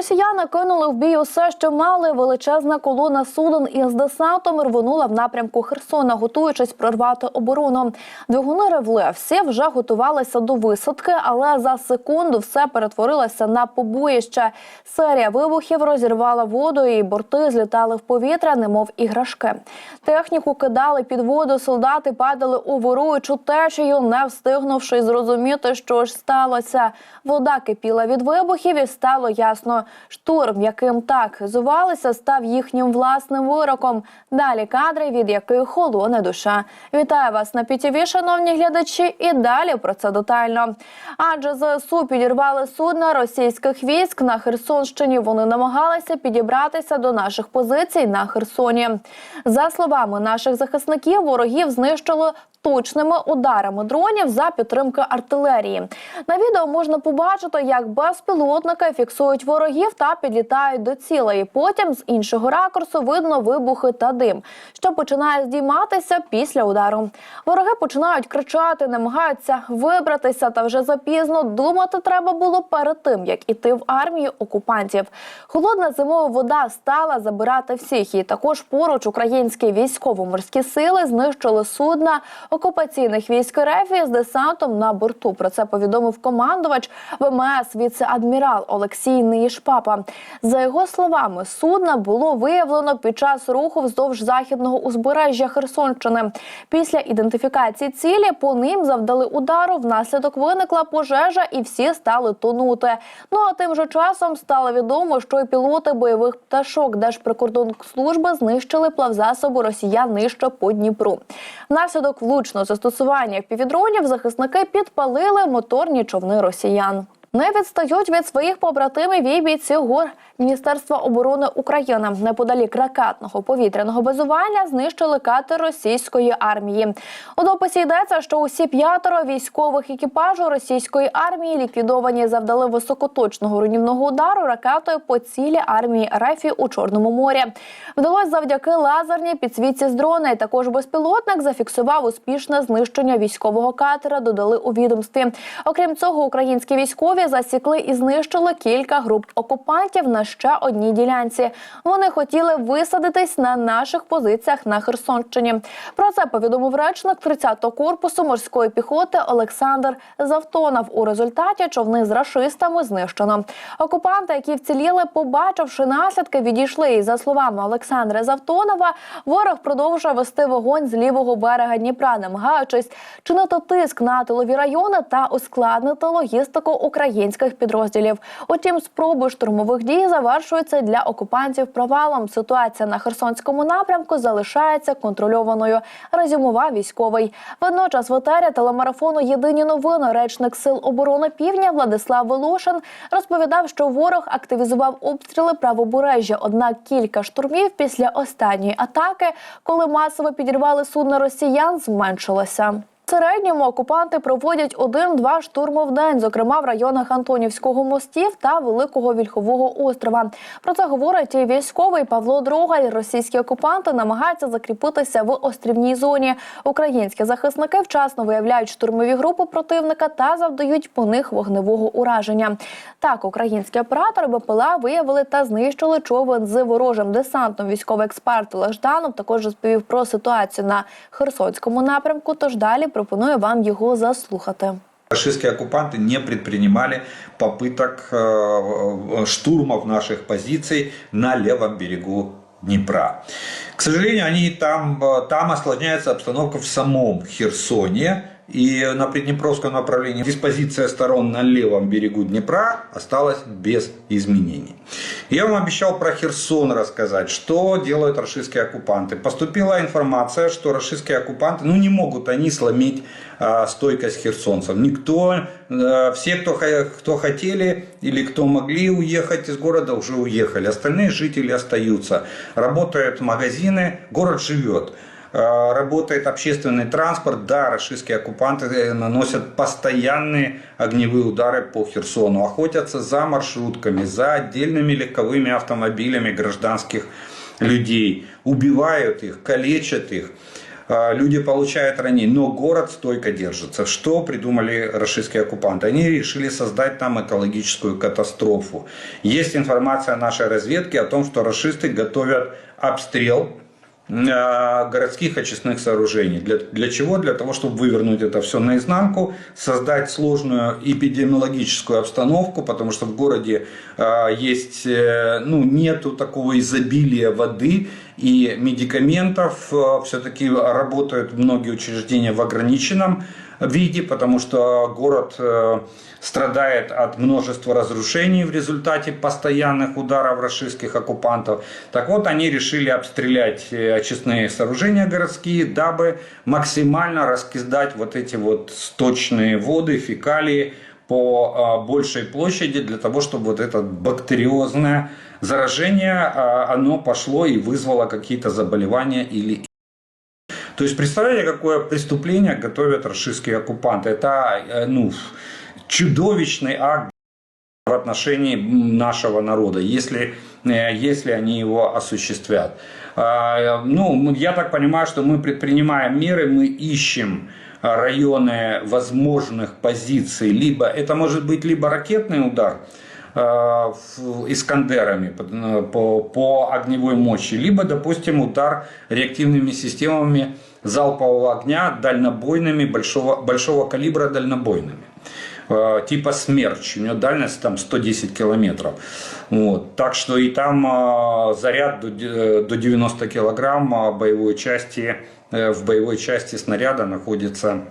Росіяни кинули в бій усе, що мали. Величезна колона суден із десантом рвонула в напрямку Херсона, готуючись прорвати оборону. Двигуни ревли. Всі вже готувалися до висадки, але за секунду все перетворилося на побоїще. Серія вибухів розірвала воду, і борти злітали в повітря, немов іграшки. Техніку кидали під воду, солдати падали у воруючу течію, не встигнувши зрозуміти, що ж сталося. Вода кипіла від вибухів, і стало ясно. Штурм, яким так хизувалися, став їхнім власним вироком. Далі кадри, від яких холоне душа. Вітаю вас на ПІТІВІ, шановні глядачі, і далі про це детально. Адже ЗСУ підірвали судна російських військ на Херсонщині. Вони намагалися підібратися до наших позицій на Херсоні. За словами наших захисників, ворогів знищили точними ударами дронів за підтримки артилерії. На відео можна побачити, як безпілотники фіксують ворогів та підлітають до цілей. Потім з іншого ракурсу видно вибухи та дим, що починає здійматися після удару. Вороги починають кричати, намагаються вибратися, та вже запізно думати треба було перед тим, як іти в армію окупантів. Холодна зимова вода стала забирати всіх. І також поруч українські військово-морські сили знищили судна окупаційних військ РФ з десантом на борту. Про це повідомив командувач ВМС віце-адмірал Олексій Нишпапа. За його словами, судна було виявлено під час руху вздовж західного узбережжя Херсонщини. Після ідентифікації цілі по ним завдали удару. Внаслідок виникла пожежа, і всі стали тонути. Ну а тим же часом стало відомо, що пілоти бойових пташок Держприкордонслужби знищили плавзасоби росіян нижче по Дніпру. Внаслідок влучного застосування півдронів захисники підпалили моторні човни росіян. Не відстають від своїх побратимів і бійці гор Міністерства оборони України неподалік ракетного повітряного базування знищили катер російської армії. У дописі йдеться, що усі п'ятеро військових екіпажу російської армії ліквідовані завдали високоточного руйнівного удару ракетою по цілі армії РФ у Чорному морі. Вдалося завдяки лазерній підсвітці з дрона. І також безпілотник зафіксував успішне знищення військового катера. Додали у відомстві. Окрім цього, українські військові засікли і знищили кілька груп окупантів на ще одній ділянці. Вони хотіли висадитись на наших позиціях на Херсонщині. Про це повідомив речник 30-го корпусу морської піхоти Олександр Завтонов. У результаті човни з рашистами знищено. Окупанти, які вціліли, побачивши наслідки, відійшли. І за словами Олександра Завтонова, ворог продовжує вести вогонь з лівого берега Дніпра, намагаючись чинити тиск на тилові райони та ускладнити логістику українських підрозділів. Утім, спроби штурмових дій завершуються для окупантів провалом. Ситуація на Херсонському напрямку залишається контрольованою. Резюмував військовий. Водночас в етері телемарафону Єдині новини речник сил оборони Півдня Владислав Волошин розповідав, що ворог активізував обстріли правобережжя. Однак кілька штурмів після останньої атаки, коли масово підірвали судно росіян, зменшилося. Середньому окупанти проводять один-два штурми в день, зокрема в районах Антонівського мостів та Великого Вільхового острова. Про це говорить і військовий Павло Дрогаль. Російські окупанти намагаються закріпитися в острівній зоні. Українські захисники вчасно виявляють штурмові групи противника та завдають по них вогневого ураження. Так, українські оператори БПЛА виявили та знищили човен з ворожим десантом. Військовий експерт Олег Жданов також розповів про ситуацію на Херсонському напрямку. Тож далі пропоную вам його заслухати. Фашистские оккупанты не предпринимали попыток э, штурмов наших позиций на левом берегу Днепра. К сожалению, они там, э, там осложняется обстановка в самом Херсоне. И на Приднепровском направлении диспозиция сторон на левом берегу Днепра осталась без изменений. Я вам обещал про Херсон рассказать, что делают российские оккупанты. Поступила информация, что российские оккупанты, ну не могут они сломить э, стойкость херсонцев. Никто, э, все, кто, кто хотели или кто могли уехать из города, уже уехали. Остальные жители остаются. Работают магазины, город живет работает общественный транспорт, да, российские оккупанты наносят постоянные огневые удары по Херсону, охотятся за маршрутками, за отдельными легковыми автомобилями гражданских людей, убивают их, калечат их. э, люди получают ранения, но город стойко держится. Что придумали российские оккупанты? Они решили создать там экологическую катастрофу. Есть информация нашей разведки о том, что расисты готовят обстрел э, городских очистных сооружений. Для, для чего? Для того, чтобы вывернуть это все наизнанку, создать сложную эпидемиологическую обстановку, потому что в городе э, есть, э, ну, нету такого изобилия воды и медикаментов. Э, все-таки работают многие учреждения в ограниченном виде, потому что город э, страдает от множества разрушений в результате постоянных ударов российских оккупантов. Так вот, они решили обстрелять э, очистные сооружения городские, дабы максимально раскидать вот эти вот сточные воды, фекалии по большей площади для того, чтобы вот это бактериозное заражение, э, оно пошло и вызвало какие-то заболевания или то есть представляете, какое преступление готовят российские оккупанты? Это э, ну, чудовищный акт в отношении нашего народа, если, э, если они его осуществят. А, Ну, я так понимаю, что мы предпринимаем меры, мы ищем районы возможных позиций. Либо это может быть либо ракетный удар, искандерами по, по, по огневой мощи, либо, допустим, удар реактивными системами залпового огня дальнобойными, большого, большого калибра дальнобойными. Э, Типа смерч, у него дальность там 110 километров. Вот. Так что и там э, заряд до, де- до 90 килограмм а боевой части, э, в боевой части снаряда находится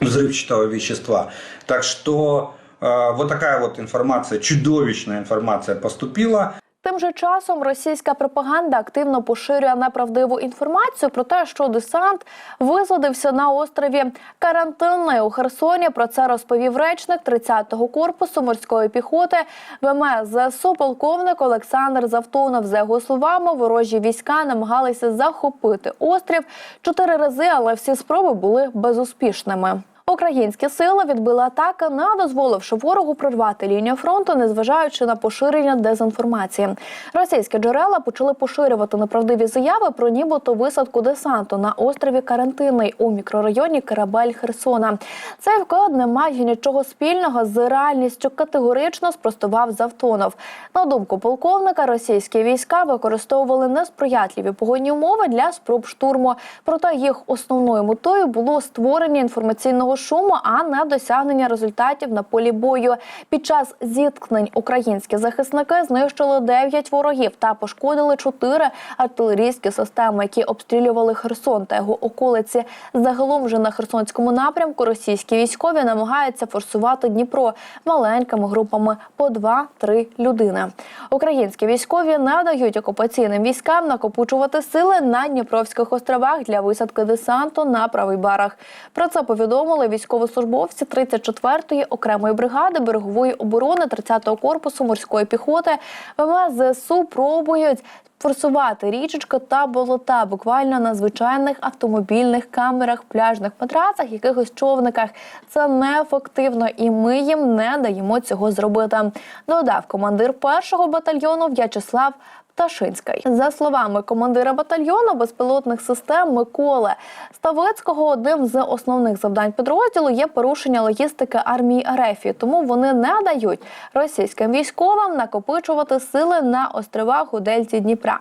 взрывчатого вещества. Так что э, вот такая вот информация, чудовищная информация поступила. Тим же часом російська пропаганда активно поширює неправдиву інформацію про те, що десант висадився на острові Карантинний у Херсоні. Про це розповів речник 30-го корпусу морської піхоти ВМС ЗСУ полковник Олександр Завтонов. За його словами, ворожі війська намагалися захопити острів чотири рази, але всі спроби були безуспішними. Українські сили відбили атаки, не дозволивши ворогу прорвати лінію фронту, незважаючи на поширення дезінформації. Російські джерела почали поширювати неправдиві заяви про нібито висадку десанту на острові Карантинний у мікрорайоні Карабель Херсона. Цей вклад не має нічого спільного з реальністю. Категорично спростував Завтонов. На думку полковника, російські війська використовували несприятливі погодні умови для спроб штурму. Проте їх основною метою було створення інформаційного шуму, а не досягнення результатів на полі бою. Під час зіткнень українські захисники знищили 9 ворогів та пошкодили 4 артилерійські системи, які обстрілювали Херсон та його околиці. Загалом вже на Херсонському напрямку російські військові намагаються форсувати Дніпро маленькими групами по 2-3 людини. Українські військові не дають окупаційним військам накопичувати сили на Дніпровських островах для висадки десанту на правий берег. Про це повідомили військовослужбовці 34-ї окремої бригади берегової оборони 30-го корпусу морської піхоти. ВМС ЗСУ пробують форсувати річечки та болота буквально на звичайних автомобільних камерах, пляжних матрацах, якихось човниках. Це неефективно, і ми їм не даємо цього зробити. Додав командир першого батальйону В'ячеслав. Пташинський. За словами командира батальйону безпілотних систем Миколи Ставицького, одним з основних завдань підрозділу є порушення логістики армії РФ, тому вони не дають російським військовим накопичувати сили на островах у Дельті Дніпра.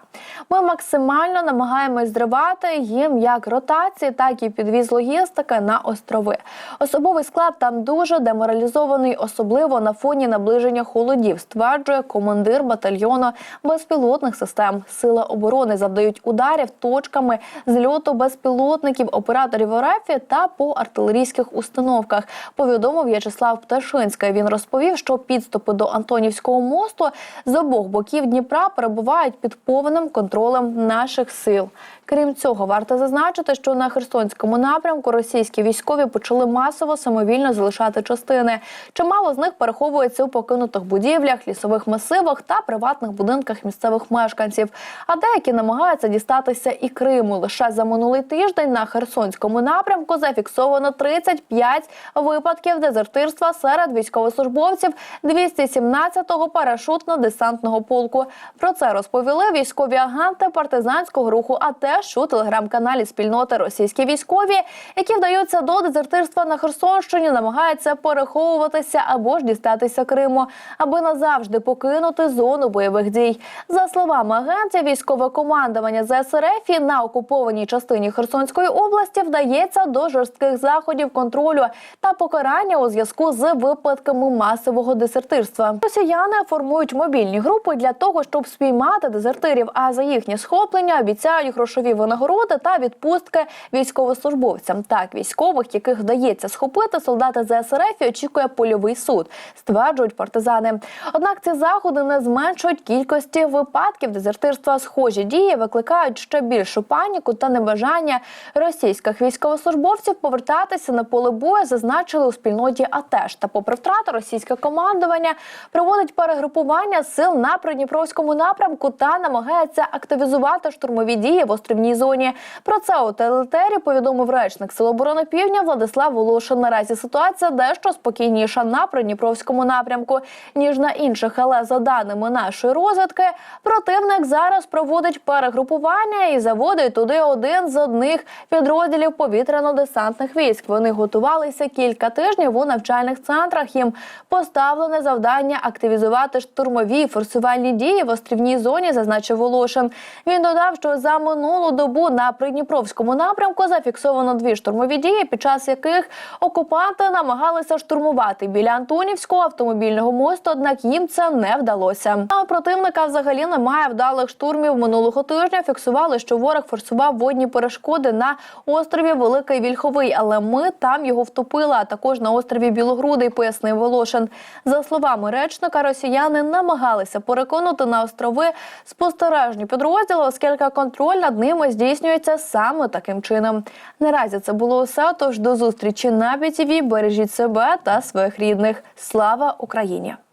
Ми максимально намагаємось зривати їм як ротації, так і підвіз логістики на острови. Особовий склад там дуже деморалізований, особливо на фоні наближення холодів, стверджує командир батальйону безпілотних систем. Сили оборони завдають ударів точками зльоту безпілотників, операторів РФ та по артилерійських установках. Повідомив В'ячеслав Пташинський. Він розповів, що підступи до Антонівського мосту з обох боків Дніпра перебувають під повним контролем наших сил. Крім цього, варто зазначити, що на Херсонському напрямку російські військові почали масово самовільно залишати частини. Чимало з них переховується у покинутих будівлях, лісових масивах та приватних будинках місцевих мешканців. А деякі намагаються дістатися і Криму. Лише за минулий тиждень на Херсонському напрямку зафіксовано 35 випадків дезертирства серед військовослужбовців 217-го парашутно-десантного полку. Про це розповіли військові агенти партизанського руху АТЕШ у телеграм-каналі спільноти російські військові, які вдаються до дезертирства на Херсонщині, намагаються переховуватися або ж дістатися Криму, аби назавжди покинути зону бойових дій. За словами агентів, військове командування ЗСРФ на окупованій частині Херсонської області вдається до жорстких заходів контролю та покарання у зв'язку з випадками масового дезертирства. Росіяни формують мобільні групи для того, щоб спіймати дезертирів. А за їхнє схоплення обіцяють грошові винагороди та відпустки військовослужбовцям. Так, військових, яких вдається схопити, солдати ЗСРФ очікує польовий суд, стверджують партизани. Однак ці заходи не зменшують кількості випадків дезертирства. Схожі дії викликають ще більшу паніку та небажання російських військовослужбовців повертатися на поле бою, зазначили у спільноті АТЕШ. Та попри втрати, російське командування проводить перегрупування сил на Придніпровському напрямку та намагається активізувати штурмові дії в острівній зоні. Про це у телетері повідомив речник Сил оборони Півдня Владислав Волошин. Наразі ситуація дещо спокійніша на Придніпровському напрямку ніж на інших. Але за даними нашої розвідки, противник зараз проводить перегрупування і заводить туди один з одних підрозділів повітряно-десантних військ. Вони готувалися кілька тижнів у навчальних центрах. Їм поставлене завдання активізувати штурмові форсувальні дії в острівній зоні, зазначив Волошин. Він додав, що за минулу добу на Придніпровському напрямку зафіксовано дві штурмові дії, під час яких окупанти намагалися штурмувати біля Антонівського автомобільного мосту, однак їм це не вдалося. А противника взагалі немає вдалих штурмів. Минулого тижня фіксували, що ворог форсував водні перешкоди на острові Великий Вільховий, але ми там його втопили, а також на острові Білогрудий, пояснив Волошин. За словами речника, росіяни намагалися переконати на острови спостережні підрозділи, оскільки контроль над ними здійснюється саме таким чином. Наразі це було усе. Тож до зустрічі на BTV. Бережіть себе та своїх рідних. Слава Україні!